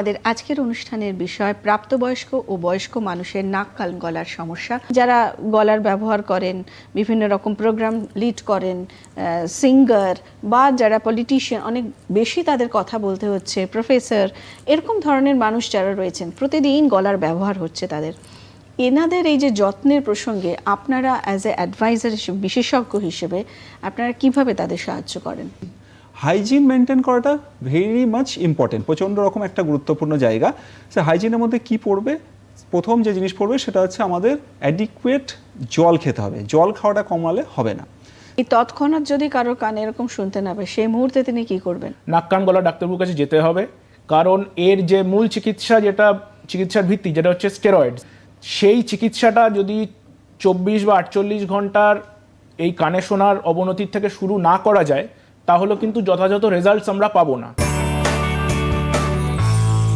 আমাদের আজকের অনুষ্ঠানের বিষয়, প্রাপ্তবয়স্ক ও বয়স্ক মানুষের নাক, কান, গলার সমস্যা। যারা গলার ব্যবহার করেন, বিভিন্ন রকম প্রোগ্রাম লিড করেন সিঙ্গার বা যারা পলিটিশিয়ান অনেক বেশি তাদের কথা বলতে হচ্ছে প্রফেসর এরকম ধরনের মানুষ যারা রয়েছেন, প্রতিদিন গলার ব্যবহার হচ্ছে তাদের। এনাদের এই যে যত্নের প্রসঙ্গে আপনারা অ্যাজ এ অ্যাডভাইজার বিশেষজ্ঞ হিসেবে, আপনারা কীভাবে তাদের সাহায্য করেন? হাইজিন মেনটেন করাটা ভেরি মাচ ইম্পর্টেন্ট প্রচণ্ড রকম একটা গুরুত্বপূর্ণ জায়গা। সে হাইজিনের মধ্যে কি পড়বে? প্রথম যে জিনিস পড়বে সেটা হচ্ছে আমাদের অ্যাডিকুয়েট জল খেতে হবে। জল খাওয়াটা কমালে হবে না। এই তৎক্ষণাৎ যদি কারোর কানে এরকম শুনতে না পায় সেই মুহূর্তে তিনি কি করবেন? নাক কান গলা ডাক্তারবাবুর কাছে যেতে হবে। কারণ এর যে মূল চিকিৎসা যেটা চিকিৎসার ভিত্তি যেটা হচ্ছে স্টেরয়েড সেই চিকিৎসাটা যদি চব্বিশ বা আটচল্লিশ ঘণ্টার এই কানে শোনার অবনতির থেকে শুরু না করা যায় তাহলে কিন্তু যথাযথ রেজাল্টস আমরা পাবো না।